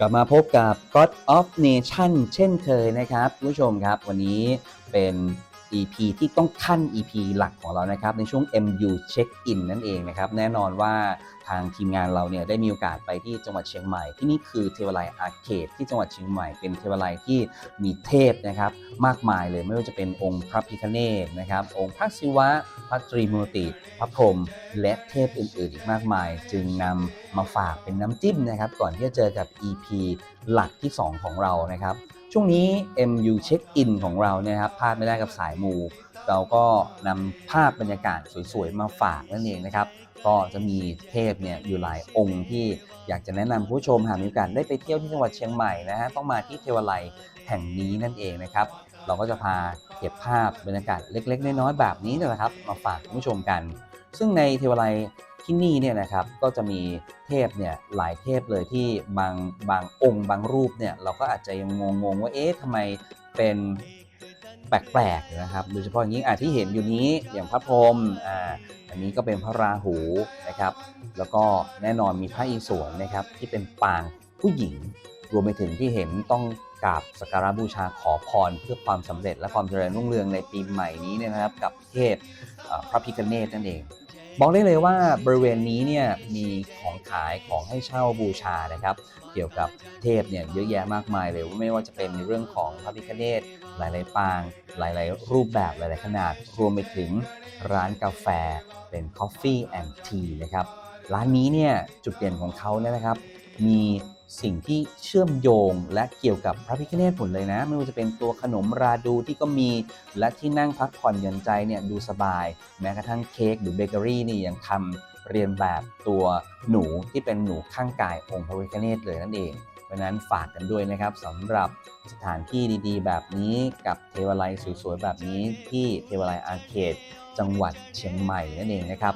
กลับมาพบกับ God of Nation เช่นเคยนะครับผู้ชมครับวันนี้เป็น EP ที่ต้องขั้น EP หลักของเรานะครับ ในช่วง MU Check In นั่นเองนะครับ แน่นอนว่าทางทีมงานเราเนี่ยได้มีโอกาสไปที่จังหวัดเชียงใหม่ ที่นี่คือเทวาลัยอาร์เคดที่จังหวัดเชียงใหม่เป็นเทวาลัยที่มีเทพนะครับ มากมายเลยไม่ว่าจะเป็นองค์พระพิฆเนศนะครับ องค์พระศิวะ พระตรีมูติพระพรหมและเทพอื่นๆ อีกมากมาย จึงนำมาฝากเป็นน้ำจิ้มนะครับ ก่อนที่จะเจอกับ EP หลักที่ 2 ของเรานะครับ ช่วงนี้ MU Check In ของเราเนี่ยนะครับพลาดไม่ได้กับสายมู เราก็นำภาพบรรยากาศสวยๆ มาฝากนั่นเองนะครับ ก็จะมีเทพเนี่ยอยู่หลายองค์ที่อยากจะแนะนำผู้ชมหากมีโอกาสได้ไปเที่ยวที่จังหวัดเชียงใหม่นะฮะต้องมาที่เทวาลัยแห่งนี้นั่นเองนะครับ เราก็จะพาเก็บภาพบรรยากาศเล็ก ๆ น้อยๆแบบนี้นะครับ มาฝากคุณผู้ชมกัน ซึ่งในเทวาลัย ที่นี่เนี่ยนะครับก็จะมีเทพเนี่ยหลายเทพเลยที่บางบางองค์บางรูปเนี่ยเราก็อาจจะยังงงๆว่าเอ๊ะทำไมเป็นแปลกๆนะครับโดยเฉพาะอย่างยิ่งอาที่เห็นอยู่นี้อย่างพระพรหมอ่าอันนี้ก็เป็นพระราหูนะครับ แล้วก็แน่นอนมีพระอิศวรนะครับที่เป็นปางผู้หญิง รวมไปถึงที่เห็นต้องกราบสักการะบูชาขอพรเพื่อความสำเร็จและความเจริญรุ่งเรืองในปีใหม่นี้นะครับ กับเทพพระพิฆเนศนั่นเอง บอกได้เลยว่าบริเวณนี้เนี่ยมีของขายของให้เช่าบูชานะครับ เกี่ยวกับเทพเนี่ยเยอะแยะมากมายเลยไม่ว่าจะเป็นในเรื่องของพระพิฆเนศหลาย ๆ ปาง หลาย ๆ รูปแบบหลาย ๆ ขนาด รวมไปถึงร้านกาแฟเป็น Coffee and Tea นะครับ ร้านนี้เนี่ยจุดเด่นของเขาเนี่ยนะครับ มี สิ่งที่เชื่อมโยงและเกี่ยวกับพระพิฆเนศหมดเลยนะ ไม่ว่าจะเป็นตัวขนมราดูที่ก็มี และที่นั่งพักผ่อนหย่อนใจเนี่ยดูสบาย แม้กระทั่งเค้กหรือเบเกอรี่นี่ยังทำเรียนแบบตัวหนูที่เป็นหนูข้างกายองค์พระพิฆเนศเลยนั่นเองเพราะนั้นฝากกันด้วยนะครับสำหรับสถานที่ดีๆ แบบนี้กับเทวาลัยสวยๆ แบบนี้ที่เทวาลัยอาร์เคดจังหวัดเชียงใหม่นั่นเองนะครับ